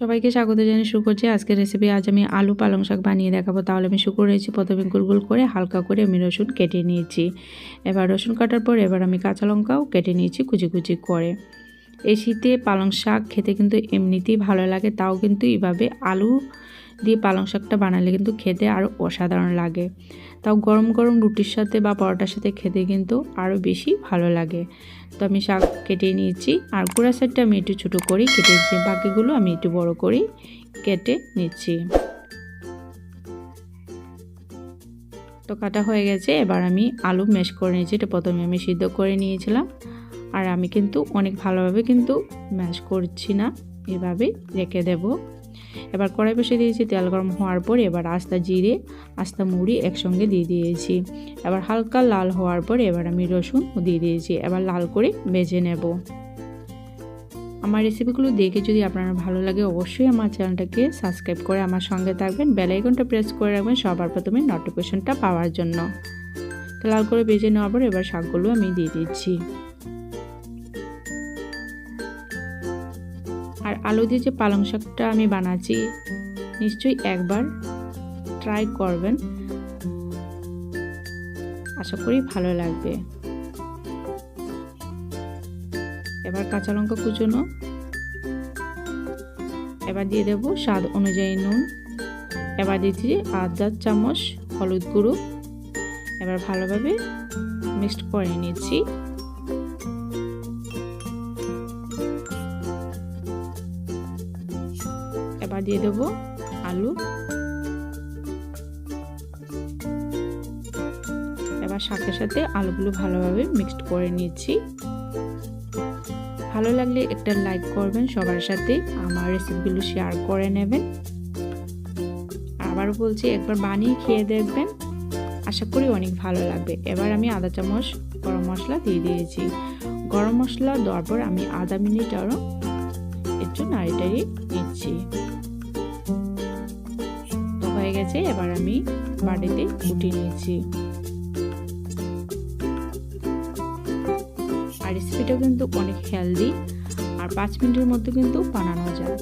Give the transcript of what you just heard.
সবাইকে স্বাগত জানিয়ে শুরু করছি। আজকের রেসিপি আজ আমি আলু পালং শাক বানিয়ে দেখাবো। তাহলে আমি শুকনো রয়েছি প্রথমে গুল গুল করে হালকা করে আমি রসুন কেটে নিয়েছি। এবার রসুন কাটার পর এবার আমি কাঁচা লঙ্কাও কেটে নিয়েছি কুচি কুচি করে। এই শীতে পালং শাক খেতে কিন্তু এমনিতেই ভালো লাগে, তাও কিন্তু এইভাবে আলু দিয়ে পালং শাকটা বানালে কিন্তু খেতে আরও অসাধারণ লাগে। তাও গরম গরম রুটির সাথে বা পরোটার সাথে খেতে কিন্তু আরও বেশি ভালো লাগে। তো আমি শাক কেটে নিয়েছি, আর গুঁড়া সাইডটা আমি একটু ছোটো করেই কেটেছি, বাকিগুলো আমি একটু বড় করেই কেটে নিচ্ছি। তো কাটা হয়ে গেছে, এবার আমি আলু ম্যাশ করে নিয়েছি, এটা প্রথমে আমি সিদ্ধ করে নিয়েছিলাম। আর আমি কিন্তু অনেক ভালোভাবে কিন্তু ম্যাশ করছি না। এভাবে রেখে দেবো। এবার কড়াই বসে দিয়েছি তেল গরম হওয়ার পর এবার আস্তা জিরে, আস্তা মুড়ি একসঙ্গে দিয়ে দিয়েছি। এবার হালকা লাল হওয়ার পর এবার আমি রসুন দিয়ে দিয়েছি। এবার লাল করে ভেজে নেব। আমার রেসিপিগুলো দেখে যদি আপনার ভালো লাগে, অবশ্যই আমার চ্যানেলটাকে সাবস্ক্রাইব করে আমার সঙ্গে থাকবেন। বেলাইকনটা প্রেস করে রাখবেন সবার প্রথমে নোটিফিকেশনটা পাওয়ার জন্য। লাল করে ভেজে নেওয়ার পর এবার শাকগুলো আমি দিয়ে দিচ্ছি। আর আলু দিয়ে যে পালং শাকটা আমি বানাচ্ছি, নিশ্চয়ই একবার ট্রাই করবেন। আশা করি ভালো লাগবে। এবার কাঁচা লঙ্কা কুচোনো। এবার দিয়ে দেবো স্বাদ অনুযায়ী নুন। এবার দিচ্ছি আধা চামচ হলুদ গুঁড়ো। এবার ভালোভাবে মিক্সড করে নিচ্ছি। এবার দিয়ে দেবো আলু। এবার সাথে সাথে আলুগুলো ভালোভাবে মিক্সড করে নিচ্ছি। ভালো লাগলে একটা লাইক করবেন, সবার সাথে আমার রেসিপিগুলো শেয়ার করে নেবেন। আবার বলছি, একবার বানিয়ে খেয়ে দেখবেন। আশা করি অনেক ভালো লাগবে। এবার আমি আদা চামচ গরম মশলা দিয়ে দিয়েছি। গরম মশলা দেওয়ার পর আমি আধা মিনিট আরও একটু নাড়ি টাড়ি নিচ্ছি হয়ে গেছে, এবার আমি বাড়িতে কুটি নিয়েছি। আর রেসিপিটা কিন্তু অনেক হেলদি আর পাঁচ মিনিটের মধ্যে কিন্তু বানানো যায়।